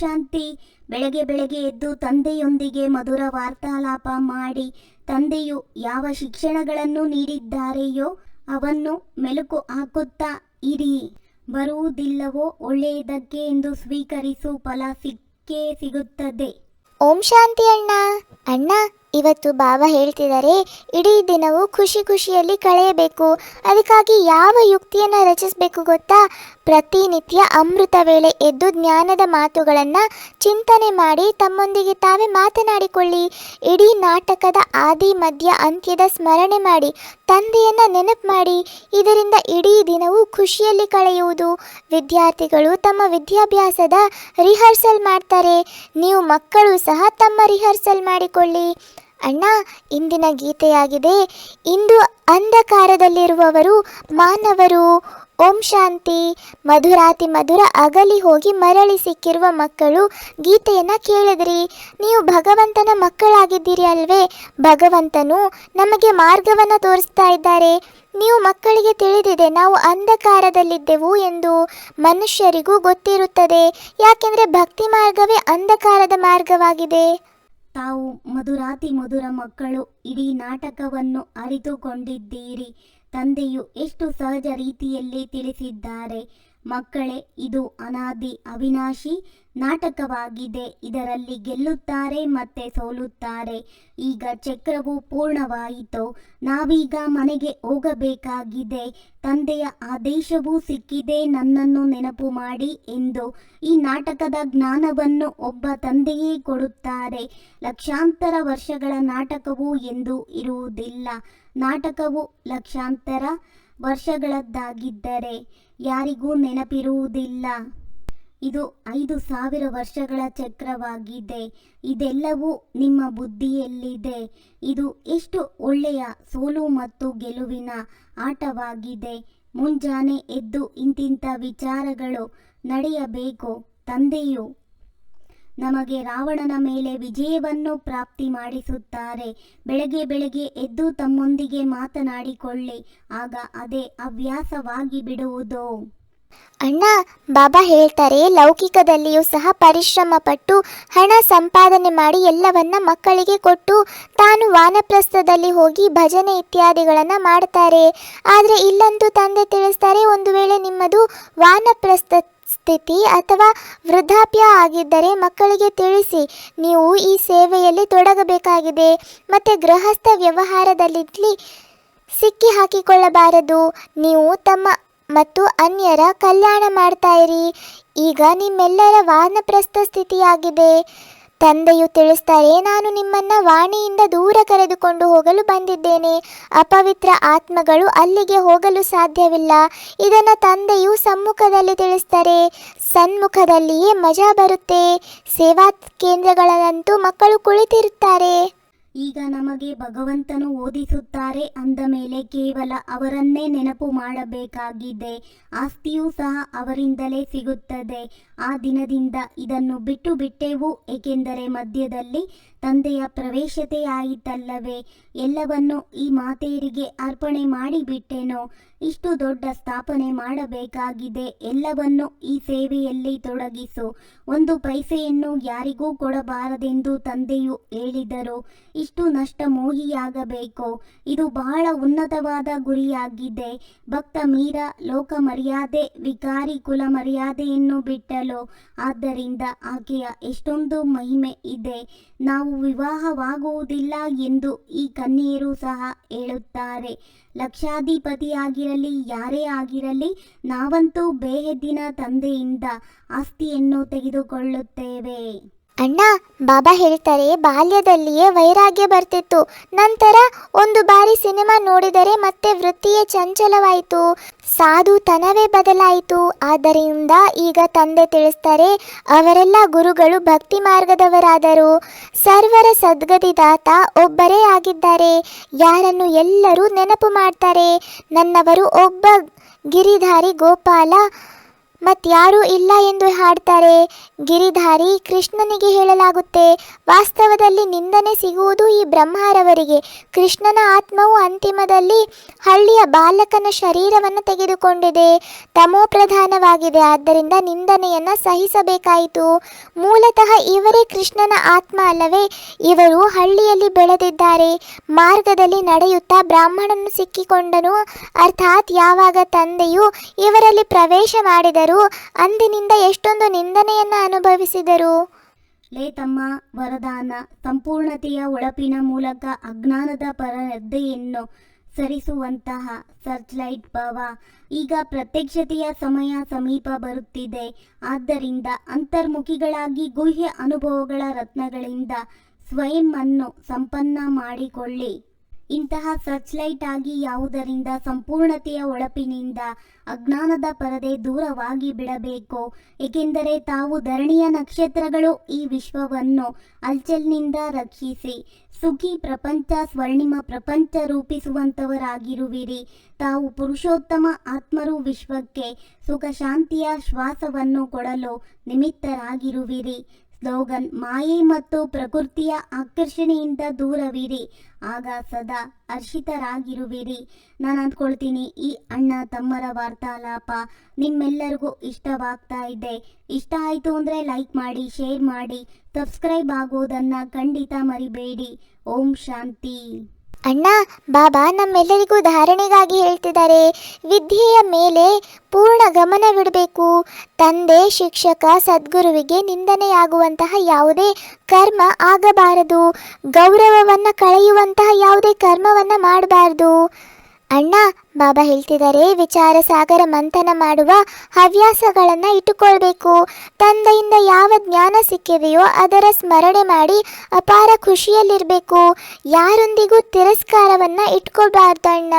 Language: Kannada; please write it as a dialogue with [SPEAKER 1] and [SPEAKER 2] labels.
[SPEAKER 1] ಶಾಂತಿ. ಬೆಳಗ್ಗೆ ಬೆಳಗ್ಗೆ ಎದ್ದು ತಂದೆಯೊಂದಿಗೆ ಮಧುರ ವಾರ್ತಾಲಾಪ ಮಾಡಿ, ತಂದೆಯು ಯಾವ ಶಿಕ್ಷಣಗಳನ್ನು ನೀಡಿದ್ದಾರೆಯೋ ಅವನ್ನು ಮೆಲುಕು ಹಾಕುತ್ತಾ ಇರಿ. ಬರುವುದಿಲ್ಲವೋ ಒಳ್ಳೆಯದಕ್ಕೆ ಎಂದು ಸ್ವೀಕರಿಸು ಫಲ ಸಿಕ್ಕೇ ಸಿಗುತ್ತದೆ.
[SPEAKER 2] ಓಂ ಶಾಂತಿ ಅಣ್ಣ. ಅಣ್ಣ ಇವತ್ತು ಬಾಬಾ ಹೇಳ್ತಿದ್ದಾರೆ, ಇಡೀ ದಿನವೂ ಖುಷಿ ಖುಷಿಯಲ್ಲಿ ಕಳೆಯಬೇಕು. ಅದಕ್ಕಾಗಿ ಯಾವ ಯುಕ್ತಿಯನ್ನು ರಚಿಸಬೇಕು ಗೊತ್ತಾ? ಪ್ರತಿನಿತ್ಯ ಅಮೃತ ವೇಳೆ ಎದ್ದು ಜ್ಞಾನದ ಮಾತುಗಳನ್ನು ಚಿಂತನೆ ಮಾಡಿ ತಮ್ಮೊಂದಿಗೆ ತಾವೇ ಮಾತನಾಡಿಕೊಳ್ಳಿ. ಇಡೀ ನಾಟಕದ ಆದಿ, ಮಧ್ಯ, ಅಂತ್ಯದ ಸ್ಮರಣೆ ಮಾಡಿ, ತಂದೆಯನ್ನು ನೆನಪು ಮಾಡಿ. ಇದರಿಂದ ಇಡೀ ದಿನವೂ ಖುಷಿಯಲ್ಲಿ ಕಳೆಯುವುದು. ವಿದ್ಯಾರ್ಥಿಗಳು ತಮ್ಮ ವಿದ್ಯಾಭ್ಯಾಸದ ರಿಹರ್ಸಲ್ ಮಾಡ್ತಾರೆ. ನೀವು ಮಕ್ಕಳು ಸಹ ತಮ್ಮ ರಿಹರ್ಸಲ್ ಮಾಡಿಕೊಳ್ಳಿ. ಅಣ್ಣ, ಇಂದಿನ ಗೀತೆಯಾಗಿದೆ. ಇಂದು ಅಂಧಕಾರದಲ್ಲಿರುವವರು ಮಾನವರು. ಓಂ ಶಾಂತಿ. ಮಧುರಾತಿ ಮಧುರ ಅಗಲಿ ಹೋಗಿ ಮರಳಿ ಸಿಕ್ಕಿರುವ ಮಕ್ಕಳು ಗೀತೆಯನ್ನು ಕೇಳಿದ್ರಿ. ನೀವು ಭಗವಂತನ ಮಕ್ಕಳಾಗಿದ್ದೀರಿ ಅಲ್ವೇ? ಭಗವಂತನು ನಮಗೆ ಮಾರ್ಗವನ್ನು ತೋರಿಸ್ತಾ ಇದ್ದಾರೆ. ನೀವು ಮಕ್ಕಳಿಗೆ ತಿಳಿದಿದೆ, ನಾವು ಅಂಧಕಾರದಲ್ಲಿದ್ದೆವು ಎಂದು ಮನುಷ್ಯರಿಗೂ ಗೊತ್ತಿರುತ್ತದೆ. ಯಾಕೆಂದರೆ ಭಕ್ತಿ ಮಾರ್ಗವೇ ಅಂಧಕಾರದ ಮಾರ್ಗವಾಗಿದೆ.
[SPEAKER 1] ತಾವು ಮಧುರಾತಿ ಮಧುರ ಮಕ್ಕಳು ಇಡೀ ನಾಟಕವನ್ನು ಅರಿತುಕೊಂಡಿದ್ದೀರಿ. ತಂದೆಯು ಎಷ್ಟು ಸಹಜ ರೀತಿಯಲ್ಲಿ ತಿಳಿಸಿದ್ದಾರೆ. ಮಕ್ಕಳೇ, ಇದು ಅನಾದಿ ಅವಿನಾಶಿ ನಾಟಕವಾಗಿದೆ. ಇದರಲ್ಲಿ ಗೆಲ್ಲುತ್ತಾರೆ ಮತ್ತೆ ಸೋಲುತ್ತಾರೆ. ಈಗ ಚಕ್ರವು ಪೂರ್ಣವಾಯಿತು. ನಾವೀಗ ಮನೆಗೆ ಹೋಗಬೇಕಾಗಿದೆ. ತಂದೆಯ ಆದೇಶವೂ ಸಿಕ್ಕಿದೆ. ನನ್ನನ್ನು ನೆನಪು ಮಾಡಿ ಎಂದು ಈ ನಾಟಕದ ಜ್ಞಾನವನ್ನು ಒಬ್ಬ ತಂದೆಯೇ ಕೊಡುತ್ತಾರೆ. ಲಕ್ಷಾಂತರ ವರ್ಷಗಳ ನಾಟಕವು ಎಂದು ಇರುವುದಿಲ್ಲ. ನಾಟಕವು ಲಕ್ಷಾಂತರ ವರ್ಷಗಳದ್ದಾಗಿದ್ದರೆ ಯಾರಿಗೂ ನೆನಪಿರುವುದಿಲ್ಲ. ಇದು ಐದು ಸಾವಿರ ವರ್ಷಗಳ ಚಕ್ರವಾಗಿದೆ. ಇದೆಲ್ಲವೂ ನಿಮ್ಮ ಬುದ್ಧಿಯಲ್ಲಿದೆ. ಇದು ಎಷ್ಟು ಒಳ್ಳೆಯ ಸೋಲು ಮತ್ತು ಗೆಲುವಿನ ಆಟವಾಗಿದೆ. ಮುಂಜಾನೆ ಎದ್ದು ಇಂತಿಂಥ ವಿಚಾರಗಳು ನಡೆಯಬೇಕು. ತಂದೆಯು ನಮಗೆ ರಾವಣನ ಮೇಲೆ ವಿಜಯವನ್ನು ಪ್ರಾಪ್ತಿ ಮಾಡಿಸುತ್ತಾರೆ. ಬೆಳಗ್ಗೆ ಬೆಳಗ್ಗೆ ಎದ್ದು ತಮ್ಮೊಂದಿಗೆ ಮಾತನಾಡಿಕೊಳ್ಳಿ. ಆಗ ಅದೇ ಹವ್ಯಾಸವಾಗಿ ಬಿಡುವುದು.
[SPEAKER 2] ಅಣ್ಣ, ಬಾಬಾ ಹೇಳ್ತಾರೆ, ಲೌಕಿಕದಲ್ಲಿಯೂ ಸಹ ಪರಿಶ್ರಮ ಪಟ್ಟು ಹಣ ಸಂಪಾದನೆ ಮಾಡಿ ಎಲ್ಲವನ್ನ ಮಕ್ಕಳಿಗೆ ಕೊಟ್ಟು ತಾನು ವಾನಪ್ರಸ್ಥದಲ್ಲಿ ಹೋಗಿ ಭಜನೆ ಇತ್ಯಾದಿಗಳನ್ನ ಮಾಡ್ತಾರೆ. ಆದರೆ ಇಲ್ಲಂತೂ ತಂದೆ ತಿಳಿಸ್ತಾರೆ, ಒಂದು ವೇಳೆ ನಿಮ್ಮದು ವಾನಪ್ರಸ್ಥ ಸ್ಥಿತಿ ಅಥವಾ ವೃದ್ಧಾಪ್ಯ ಆಗಿದ್ದರೆ ಮಕ್ಕಳಿಗೆ ತಿಳಿಸಿ, ನೀವು ಈ ಸೇವೆಯಲ್ಲಿ ತೊಡಗಬೇಕಾಗಿದೆ. ಮತ್ತು ಗೃಹಸ್ಥ ವ್ಯವಹಾರದಲ್ಲಿ ಸಿಕ್ಕಿ ಹಾಕಿಕೊಳ್ಳಬಾರದು. ನೀವು ತಮ್ಮ ಮತ್ತು ಅನ್ಯರ ಕಲ್ಯಾಣ ಮಾಡ್ತಾ ಈಗ ನಿಮ್ಮೆಲ್ಲರ ವಾನಪ್ರಸ್ಥ ಸ್ಥಿತಿಯಾಗಿದೆ. ತಂದೆಯು ತಿಳಿಸ್ತಾರೆ, ನಾನು ನಿಮ್ಮನ್ನ ವಾಣಿಯಿಂದ ದೂರ ಕರೆದುಕೊಂಡು ಹೋಗಲು ಬಂದಿದ್ದೇನೆ. ಅಪವಿತ್ರ ಆತ್ಮಗಳು ಅಲ್ಲಿಗೆ ಹೋಗಲು ಸಾಧ್ಯವಿಲ್ಲ. ಇದನ್ನು ತಂದೆಯು ಸಮ್ಮುಖದಲ್ಲಿ ತಿಳಿಸ್ತಾರೆ. ಸನ್ಮುಖದಲ್ಲಿಯೇ ಮಜಾ ಬರುತ್ತೆ. ಸೇವಾ ಕೇಂದ್ರಗಳಲ್ಲಂತೂ ಮಕ್ಕಳು ಕುಳಿತಿರುತ್ತಾರೆ.
[SPEAKER 1] ಈಗ ನಮಗೆ ಭಗವಂತನು ಓದಿಸುತ್ತಾರೆ ಅಂದ ಮೇಲೆ ಕೇವಲ ಅವರನ್ನೇ ನೆನಪು ಮಾಡಬೇಕಾಗಿದೆ. ಆಸ್ತಿಯೂ ಸಹ ಅವರಿಂದಲೇ ಸಿಗುತ್ತದೆ. ಆ ದಿನದಿಂದ ಇದನ್ನು ಬಿಟ್ಟು ಬಿಟ್ಟೆವು, ಏಕೆಂದರೆ ಮಧ್ಯದಲ್ಲಿ ತಂದೆಯ ಪ್ರವೇಶತೆಯಾಯಿತಲ್ಲವೇ, ಎಲ್ಲವನ್ನು ಈ ಮಾತೆಯರಿಗೆ ಅರ್ಪಣೆ ಮಾಡಿಬಿಟ್ಟೆನೋ, ಇಷ್ಟು ದೊಡ್ಡ ಸ್ಥಾಪನೆ ಮಾಡಬೇಕಾಗಿದೆ, ಎಲ್ಲವನ್ನು ಈ ಸೇವೆಯಲ್ಲಿ ತೊಡಗಿಸು. ಒಂದು ಪೈಸೆಯನ್ನು ಯಾರಿಗೂ ಕೊಡಬಾರದೆಂದು ತಂದೆಯು ಹೇಳಿದರು. ಇಷ್ಟು ನಷ್ಟ ಮೋಹಿಯಾಗಬೇಕು. ಇದು ಬಹಳ ಉನ್ನತವಾದ ಗುರಿಯಾಗಿದೆ. ಭಕ್ತ ಮೀರ ಲೋಕ ಮರ್ಯಾದೆ ವಿಕಾರಿ ಕುಲ ಮರ್ಯಾದೆಯನ್ನು ಬಿಟ್ಟಲು ಆದ್ದರಿಂದ ಆಕೆಯ ಎಷ್ಟೊಂದು ಮಹಿಮೆ ಇದೆ. ನಾವು ವಿವಾಹವಾಗುವುದಿಲ್ಲ ಎಂದು ಈ ಕನ್ಯೆಯರು ಸಹ ಹೇಳುತ್ತಾರೆ. ಲಕ್ಷಾಧಿಪತಿಯಾಗಿರಲಿ, ಯಾರೇ ಆಗಿರಲಿ, ನಾವಂತೂ ಬೇಹದ್ದಿನ ತಂದೆಯಿಂದ ಆಸ್ತಿಯನ್ನು ತೆಗೆದುಕೊಳ್ಳುತ್ತೇವೆ.
[SPEAKER 2] ಅಣ್ಣ, ಬಾಬಾ ಹೇಳ್ತಾರೆ, ಬಾಲ್ಯದಲ್ಲಿಯೇ ವೈರಾಗ್ಯ ಬರ್ತಿತ್ತು. ನಂತರ ಒಂದು ಬಾರಿ ಸಿನಿಮಾ ನೋಡಿದರೆ ಮತ್ತೆ ವೃತ್ತಿಯೇ ಚಂಚಲವಾಯಿತು. ಸಾಧು ತನವೇ ಬದಲಾಯಿತು. ಆದ್ದರಿಂದ ಈಗ ತಂದೆ ತಿಳಿಸ್ತಾರೆ, ಅವರೆಲ್ಲ ಗುರುಗಳು ಭಕ್ತಿ ಮಾರ್ಗದವರಾದರು. ಸರ್ವರ ಸದ್ಗತಿದಾತ ಒಬ್ಬರೇ ಆಗಿದ್ದಾರೆ. ಯಾರನ್ನು ಎಲ್ಲರೂ ನೆನಪು ಮಾಡ್ತಾರೆ. ನನ್ನವರು ಒಬ್ಬ ಗಿರಿಧಾರಿ ಗೋಪಾಲ ಮತ್ಯಾರೂ ಇಲ್ಲ ಎಂದು ಹಾಡ್ತಾರೆ. ಗಿರಿಧಾರಿ ಕೃಷ್ಣನಿಗೆ ಹೇಳಲಾಗುತ್ತೆ, ವಾಸ್ತವದಲ್ಲಿ ನಿಂದನೆ ಸಿಗುವುದು ಈ ಬ್ರಹ್ಮರವರಿಗೆ. ಕೃಷ್ಣನ ಆತ್ಮವು ಅಂತಿಮದಲ್ಲಿ ಹಳ್ಳಿಯ ಬಾಲಕನ ಶರೀರವನ್ನು ತೆಗೆದುಕೊಂಡಿದೆ. ತಮೋ ಪ್ರಧಾನವಾಗಿದೆ ಆದ್ದರಿಂದ ನಿಂದನೆಯನ್ನು ಸಹಿಸಬೇಕಾಯಿತು. ಮೂಲತಃ ಇವರೇ ಕೃಷ್ಣನ ಆತ್ಮ ಅಲ್ಲವೇ? ಇವರು ಹಳ್ಳಿಯಲ್ಲಿ ಬೆಳೆದಿದ್ದಾರೆ. ಮಾರ್ಗದಲ್ಲಿ ನಡೆಯುತ್ತಾ ಬ್ರಾಹ್ಮಣನು ಸಿಕ್ಕಿಕೊಂಡನು. ಅರ್ಥಾತ್ ಯಾವಾಗ ತಂದೆಯು ಇವರಲ್ಲಿ ಪ್ರವೇಶ ಮಾಡಿದರು? ಅಂದಿನಿಂದ ಎಷ್ಟೊಂದು ನಿಂದನೆಯನ್ನು ಅನುಭವಿಸಿದರು.
[SPEAKER 1] ಲೇ ತಮ್ಮ ವರದಾನ, ಸಂಪೂರ್ಣತೆಯ ಒಳಪಿನ ಮೂಲಕ ಅಜ್ಞಾನದ ಪರದೆಯನ್ನು ಸರಿಸುವಂತಹ ಸರ್ಚ್ಲೈಟ್ ಭಾವ ಈಗ ಪ್ರತ್ಯಕ್ಷತೆಯ ಸಮಯ ಸಮೀಪ ಬರುತ್ತಿದೆ. ಆದ್ದರಿಂದ ಅಂತರ್ಮುಖಿಗಳಾಗಿ ಗುಹ್ಯ ಅನುಭವಗಳ ರತ್ನಗಳಿಂದ ಸ್ವಯಂ ಅನ್ನು ಸಂಪನ್ನ ಮಾಡಿಕೊಳ್ಳಿ. ಇಂತಹ ಸರ್ಚ್ಲೈಟ್ ಆಗಿ ಯಾವುದರಿಂದ ಸಂಪೂರ್ಣತೆಯ ಒಳಪಿನಿಂದ ಅಜ್ಞಾನದ ಪರದೆ ದೂರವಾಗಿ ಬಿಡಬೇಕು? ಏಕೆಂದರೆ ತಾವು ಧರಣಿಯ ನಕ್ಷತ್ರಗಳು ಈ ವಿಶ್ವವನ್ನು ಅಲ್ಚಲ್ನಿಂದ ರಕ್ಷಿಸಿ, ಸುಖಿ ಪ್ರಪಂಚ ಸ್ವರ್ಣಿಮ ಪ್ರಪಂಚ ರೂಪಿಸುವಂತವರಾಗಿರುವಿರಿ. ತಾವು ಪುರುಷೋತ್ತಮ ಆತ್ಮರು ವಿಶ್ವಕ್ಕೆ ಸುಖ ಶಾಂತಿಯ ಶ್ವಾಸವನ್ನು ಕೊಡಲು ನಿಮಿತ್ತರಾಗಿರುವಿರಿ. ಸ್ಲೋಗನ್ ಮಾಯೆ ಮತ್ತು ಪ್ರಕೃತಿಯ ಆಕರ್ಷಣೆಯಿಂದ ದೂರವಿರಿ. ಆಗ ಸದಾ ಹರ್ಷಿತರಾಗಿರುವಿರಿ. ನಾನು ಅಂದ್ಕೊಳ್ತೀನಿ, ಈ ಅಣ್ಣ ತಮ್ಮರ ವಾರ್ತಾಲಾಪ ನಿಮ್ಮೆಲ್ಲರಿಗೂ ಇಷ್ಟವಾಗ್ತಾ ಇದೆ. ಇಷ್ಟ ಆಯಿತು ಅಂದರೆ ಲೈಕ್ ಮಾಡಿ, ಶೇರ್ ಮಾಡಿ, ಸಬ್ಸ್ಕ್ರೈಬ್ ಆಗೋದನ್ನು ಖಂಡಿತ ಮರಿಬೇಡಿ. ಓಂ ಶಾಂತಿ.
[SPEAKER 2] ಅಣ್ಣ, ಬಾಬಾ ನಮ್ಮೆಲ್ಲರಿಗೂ ಧಾರಣೆಗಾಗಿ ಹೇಳ್ತಿದ್ದಾರೆ. ವಿದ್ಯೆಯ ಮೇಲೆ ಪೂರ್ಣ ಗಮನವಿಡಬೇಕು. ತಂದೆ, ಶಿಕ್ಷಕ, ಸದ್ಗುರುವಿಗೆ ನಿಂದನೆಯಾಗುವಂತಹ ಯಾವುದೇ ಕರ್ಮ ಆಗಬಾರದು. ಗೌರವವನ್ನು ಕಳೆಯುವಂತಹ ಯಾವುದೇ ಕರ್ಮವನ್ನು ಮಾಡಬಾರದು. ಅಣ್ಣ, ಬಾಬಾ ಹೇಳ್ತಿದ್ದಾರೆ, ವಿಚಾರ ಸಾಗರ ಮಂಥನ ಮಾಡುವ ಹವ್ಯಾಸಗಳನ್ನು ಇಟ್ಟುಕೊಳ್ಬೇಕು. ತಂದೆಯಿಂದ ಯಾವ ಜ್ಞಾನ ಸಿಕ್ಕಿದೆಯೋ ಅದರ ಸ್ಮರಣೆ ಮಾಡಿ ಅಪಾರ ಖುಷಿಯಲ್ಲಿರಬೇಕು. ಯಾರೊಂದಿಗೂ ತಿರಸ್ಕಾರವನ್ನು ಇಟ್ಕೊಳ್ಬಾರ್ದು ಅಣ್ಣ.